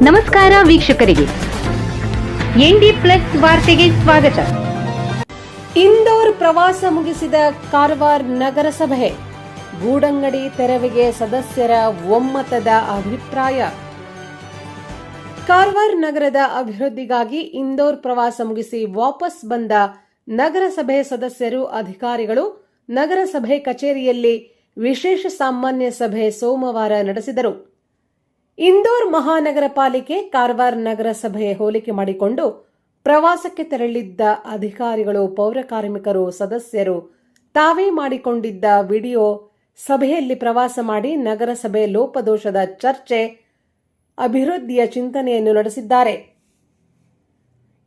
ನಮಸ್ಕಾರ ವೀಕ್ಷಕರಿಗೆ. ND plus ವಾರ್ತೆಗೆ ಸ್ವಾಗತ. ಇಂದೋರ್ ಪ್ರವಾಸ ಮುಗಿಸಿದ ಕಾರವಾರ ನಗರಸಭೆ. ಗೂಡಂಗಡಿ ತೆರವಿಗೆ ಸದಸ್ಯರ ಒಮ್ಮತದ ಅಭಿಪ್ರಾಯ. ಕಾರವಾರ ನಗರದ ಅಭಿವೃದ್ಧಿಗಾಗಿ ಇಂದೋರ್ ಪ್ರವಾಸ ಮುಗಿಸಿ ವಾಪಸ್ ಬಂದ ನಗರಸಭೆ ಸದಸ್ಯರು, ಅಧಿಕಾರಿಗಳು ನಗರಸಭೆ ಕಚೇರಿಯಲ್ಲಿ ವಿಶೇಷ ಸಾಮಾನ್ಯ ಸಭೆ ಸೋಮವಾರ ನಡೆಸಿದರು. ಇಂದೋರ್ ಮಹಾನಗರ ಪಾಲಿಕೆ ಕಾರವಾರ ನಗರಸಭೆ ಹೋಲಿಕೆ ಮಾಡಿಕೊಂಡು ಪ್ರವಾಸಕ್ಕೆ ತೆರಳಿದ್ದ ಅಧಿಕಾರಿಗಳು, ಪೌರ ಕಾರ್ಮಿಕರು, ಸದಸ್ಯರು ತಾವೇ ಮಾಡಿಕೊಂಡಿದ್ದ ವಿಡಿಯೋ ಸಭೆಯಲ್ಲಿ ಪ್ರವಾಸ ಮಾಡಿ ನಗರಸಭೆ ಲೋಪದೋಷದ ಚರ್ಚೆ, ಅಭಿವೃದ್ಧಿಯ ಚಿಂತನೆಯನ್ನು ನಡೆಸಿದ್ದಾರೆ.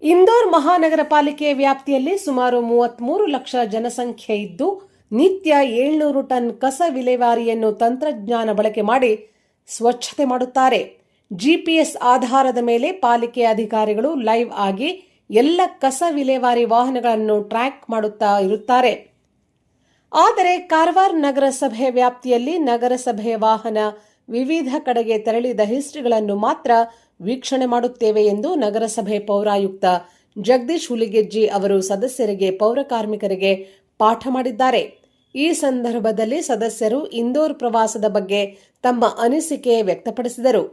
ಇಂದೋರ್ ಮಹಾನಗರ ಪಾಲಿಕೆ ವ್ಯಾಪ್ತಿಯಲ್ಲಿ ಸುಮಾರು ಮೂವತ್ಮೂರು ಲಕ್ಷ ಜನಸಂಖ್ಯೆ ಇದ್ದು, ನಿತ್ಯ ಏಳ್ನೂರು ಟನ್ ಕಸ ವಿಲೇವಾರಿಯನ್ನು ತಂತ್ರಜ್ಞಾನ ಬಳಕೆ ಮಾಡಿ ಸ್ವಚ್ಛತೆ ಮಾಡುತ್ತಾರೆ. ಜಿಪಿಎಸ್ ಆಧಾರದ ಮೇಲೆ ಪಾಲಿಕೆ ಅಧಿಕಾರಿಗಳು ಲೈವ್ ಆಗಿ ಎಲ್ಲ ಕಸ ವಿಲೇವಾರಿ ವಾಹನಗಳನ್ನು ಟ್ರ್ಯಾಕ್ ಮಾಡುತ್ತಾ ಇರುತ್ತಾರೆ. ಆದರೆ ಕಾರವಾರ ನಗರಸಭೆ ವ್ಯಾಪ್ತಿಯಲ್ಲಿ ನಗರಸಭೆ ವಾಹನ ವಿವಿಧ ಕಡೆಗೆ ತೆರಳಿದ ಹಿಸ್ಟ್ರಿಗಳನ್ನು ಮಾತ್ರ ವೀಕ್ಷಣೆ ಮಾಡುತ್ತೇವೆ ಎಂದು ನಗರಸಭೆ ಪೌರಾಯುಕ್ತ ಜಗದೀಶ್ ಹುಲಿಗೆಜ್ಜಿ ಅವರು ಸದಸ್ಯರಿಗೆ, ಪೌರ ಕಾರ್ಮಿಕರಿಗೆ ಪಾಠ ಮಾಡಿದ್ದಾರೆ. ಈ ಸಂದರ್ಭದಲ್ಲಿ ಸದಸ್ಯರು ಇಂದೋರ್ ಪ್ರವಾಸದ ಬಗ್ಗೆ ತಮ್ಮ ಅನಿಸಿಕೆ ವ್ಯಕ್ತಪಡಿಸಿದರು.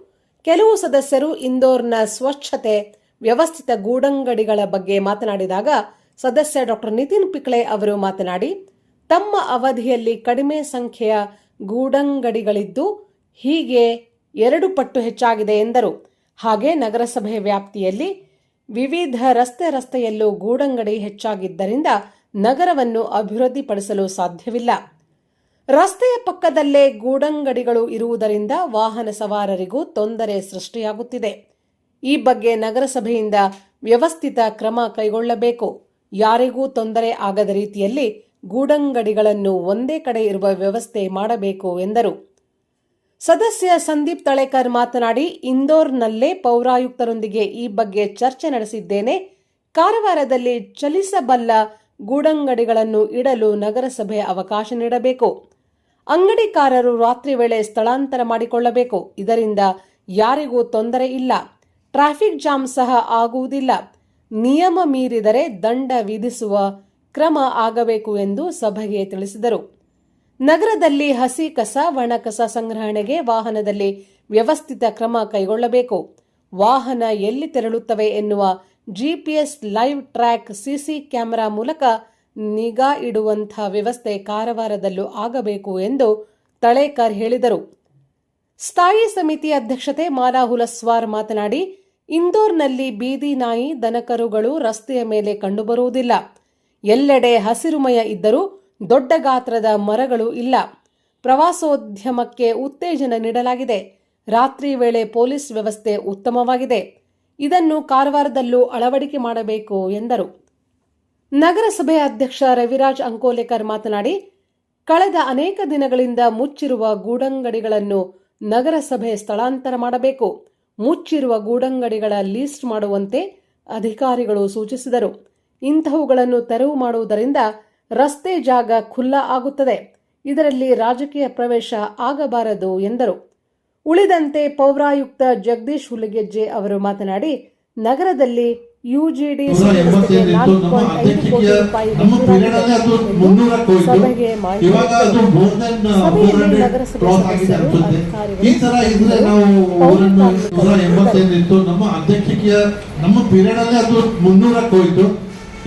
ಕೆಲವು ಸದಸ್ಯರು ಇಂದೋರ್ನ ಸ್ವಚ್ಛತೆ, ವ್ಯವಸ್ಥಿತ ಗೂಡಂಗಡಿಗಳ ಬಗ್ಗೆ ಮಾತನಾಡಿದಾಗ ಸದಸ್ಯ ಡಾಕ್ಟರ್ ನಿತಿನ್ ಪಿಕ್ಳೆ ಅವರು ಮಾತನಾಡಿ, ತಮ್ಮ ಅವಧಿಯಲ್ಲಿ ಕಡಿಮೆ ಸಂಖ್ಯೆಯ ಗೂಡಂಗಡಿಗಳಿದ್ದು ಹೀಗೆ ಎರಡು ಪಟ್ಟು ಹೆಚ್ಚಾಗಿದೆ ಎಂದರು. ಹಾಗೆ ನಗರಸಭೆ ವ್ಯಾಪ್ತಿಯಲ್ಲಿ ವಿವಿಧ ರಸ್ತೆ ರಸ್ತೆಯಲ್ಲೂ ಗೂಡಂಗಡಿ ಹೆಚ್ಚಾಗಿದ್ದರಿಂದ ನಗರವನ್ನು ಅಭಿವೃದ್ಧಿಪಡಿಸಲು ಸಾಧ್ಯವಿಲ್ಲ. ರಸ್ತೆಯ ಪಕ್ಕದಲ್ಲೇ ಗೂಡಂಗಡಿಗಳು ಇರುವುದರಿಂದ ವಾಹನ ಸವಾರರಿಗೂ ತೊಂದರೆ ಸೃಷ್ಟಿಯಾಗುತ್ತಿದೆ. ಈ ಬಗ್ಗೆ ನಗರಸಭೆಯಿಂದ ವ್ಯವಸ್ಥಿತ ಕ್ರಮ ಕೈಗೊಳ್ಳಬೇಕು. ಯಾರಿಗೂ ತೊಂದರೆ ಆಗದ ರೀತಿಯಲ್ಲಿ ಗೂಡಂಗಡಿಗಳನ್ನು ಒಂದೇ ಕಡೆ ಇರುವ ವ್ಯವಸ್ಥೆ ಮಾಡಬೇಕು ಎಂದರು. ಸದಸ್ಯ ಸಂದೀಪ್ ತಳೇಕರ್ ಮಾತನಾಡಿ, ಇಂದೋರ್ನಲ್ಲೇ ಪೌರಾಯುಕ್ತರೊಂದಿಗೆ ಈ ಬಗ್ಗೆ ಚರ್ಚೆ ನಡೆಸಿದ್ದೇನೆ. ಕಾರವಾರದಲ್ಲಿ ಚಲಿಸಬಲ್ಲ ಗೂಡಂಗಡಿಗಳನ್ನು ಇಡಲು ನಗರಸಭೆ ಅವಕಾಶ ನೀಡಬೇಕು. ಅಂಗಡಿಕಾರರು ರಾತ್ರಿ ವೇಳೆ ಸ್ಥಳಾಂತರ ಮಾಡಿಕೊಳ್ಳಬೇಕು. ಇದರಿಂದ ಯಾರಿಗೂ ತೊಂದರೆ ಇಲ್ಲ. ಟ್ರಾಫಿಕ್ ಜಾಮ್ ಸಹ ಆಗುವುದಿಲ್ಲ. ನಿಯಮ ಮೀರಿದರೆ ದಂಡ ವಿಧಿಸುವ ಕ್ರಮ ಆಗಬೇಕು ಎಂದು ಸಭೆಗೆ ತಿಳಿಸಿದರು. ನಗರದಲ್ಲಿ ಹಸಿ ಕಸ, ಒಣ ಕಸ ಸಂಗ್ರಹಣೆಗೆ ವಾಹನದಲ್ಲಿ ವ್ಯವಸ್ಥಿತ ಕ್ರಮ ಕೈಗೊಳ್ಳಬೇಕು. ವಾಹನ ಎಲ್ಲಿ ತೆರಳುತ್ತವೆ ಎನ್ನುವ GPS live track CC camera ಮೂಲಕ ನಿಗಾ ಇಡುವಂಥ ವ್ಯವಸ್ಥೆ ಕಾರವಾರದಲ್ಲೂ ಆಗಬೇಕು ಎಂದು ತಳೇಕರ್ ಹೇಳಿದರು. ಸ್ಥಾಯಿ ಸಮಿತಿ ಅಧ್ಯಕ್ಷತೆ ಮಾಲಾ ಹುಲಸ್ವಾರ್ ಮಾತನಾಡಿ, ಇಂದೋರ್ನಲ್ಲಿ ಬೀದಿ ನಾಯಿ, ದನಕರುಗಳು ರಸ್ತೆಯ ಮೇಲೆ ಕಂಡುಬರುವುದಿಲ್ಲ. ಎಲ್ಲೆಡೆ ಹಸಿರುಮಯ ಇದ್ದರೂ ದೊಡ್ಡ ಗಾತ್ರದ ಮರಗಳು ಇಲ್ಲ. ಪ್ರವಾಸೋದ್ಯಮಕ್ಕೆ ಉತ್ತೇಜನ ನೀಡಲಾಗಿದೆ. ರಾತ್ರಿ ವೇಳೆ ಪೊಲೀಸ್ ವ್ಯವಸ್ಥೆ ಉತ್ತಮವಾಗಿದೆ. ಇದನ್ನು ಕಾರವಾರದಲ್ಲೂ ಅಳವಡಿಕೆ ಮಾಡಬೇಕು ಎಂದರು. ನಗರಸಭೆ ಅಧ್ಯಕ್ಷ ರವಿರಾಜ್ ಅಂಕೋಲೆಕರ್ ಮಾತನಾಡಿ, ಕಳೆದ ಅನೇಕ ದಿನಗಳಿಂದ ಮುಚ್ಚಿರುವ ಗೂಡಂಗಡಿಗಳನ್ನು ನಗರಸಭೆ ಸ್ಥಳಾಂತರ ಮಾಡಬೇಕು. ಮುಚ್ಚಿರುವ ಗೂಡಂಗಡಿಗಳ ಲೀಸ್ಟ್ ಮಾಡುವಂತೆ ಅಧಿಕಾರಿಗಳು ಸೂಚಿಸಿದರು. ಇಂತಹವುಗಳನ್ನು ತೆರವು ಮಾಡುವುದರಿಂದ ರಸ್ತೆ ಜಾಗ ಖುಲ್ಲಾ ಆಗುತ್ತದೆ. ಇದರಲ್ಲಿ ರಾಜಕೀಯ ಪ್ರವೇಶ ಆಗಬಾರದು ಎಂದರು. ಉಳಿದಂತೆ ಪೌರಾಯುಕ್ತ ಜಗದೀಶ್ ಹುಲಿಗೆಜ್ಜೆ ಅವರು ಮಾತನಾಡಿ ನಗರದಲ್ಲಿ ಯುಜಿಡಿ ನಾಲ್ಕು ಮುನ್ನೂರಕ್ಕೆ ಹೋಯ್ತು ಸಭೆಗೆ ಮಾಹಿತಿ ಇವಾಗ ಅದು more than four hundred cross ಆಗಿದೆ ಅನ್ಸುತ್ತೆ ಈ ತರ ಇದ್ರೆ ನಾವು ಊರನ್ನು ನೂರ ಎಂಬತ್ತೈದು ಇತ್ತು ನಮ್ಮ ಅಧ್ಯಕ್ಷೀಯ ನಮ್ಮ ಪೀರಿಯಡಲ್ಲೇ ಅದು ಮುನ್ನೂರಕ್ಕೆ ಹೋಯ್ತು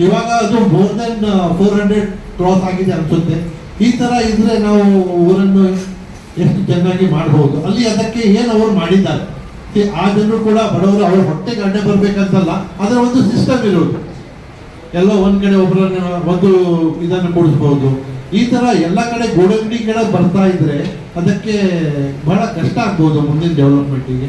ಇವಾಗ ಅದು more than four hundred cross ಆಗಿದೆ ಅನ್ಸುತ್ತೆ ಈ ತರ ಇದ್ರೆ ನಾವು ಊರನ್ನು ಎಷ್ಟು ಚೆನ್ನಾಗಿ ಮಾಡಬಹುದು ಅಲ್ಲಿ ಅದಕ್ಕೆ ಏನು ಅವರು ಮಾಡಿದ್ದಾರೆ? ಆ ಜನರು ಕೂಡ ಬಡವರು, ಅವ್ರ ಹೊಟ್ಟೆಗೆ ಅಡ್ಡ ಬರ್ಬೇಕಂತಲ್ಲ, ಅದರ ಒಂದು ಸಿಸ್ಟಮ್ ಇರೋದು ಎಲ್ಲ ಒಂದ್ ಕಡೆ ಒಬ್ಬರನ್ನ ಒಂದು ಇದನ್ನು ಕೊಡಿಸ್ಬಹುದು ಈ ತರ ಎಲ್ಲ ಕಡೆ ಗೋಡಂಗಡಿಗಳ ಬರ್ತಾ ಇದ್ರೆ ಅದಕ್ಕೆ ಬಹಳ ಕಷ್ಟ ಆಗ್ಬಹುದು ಮುಂದಿನ ಡೆವಲಪ್ಮೆಂಟಿಗೆ